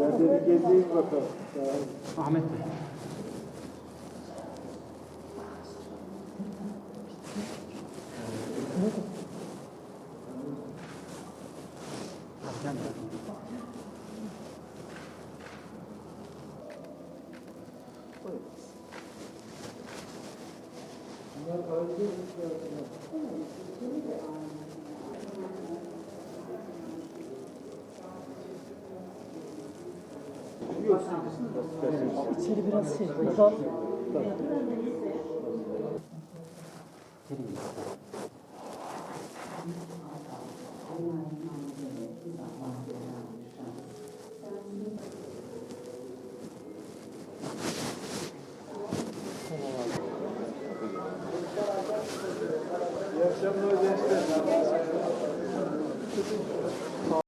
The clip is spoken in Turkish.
Kendini gezeyim bakalım. Ahmet Bey. İçeri biraz şey. Daha İyi akşamlar gençler.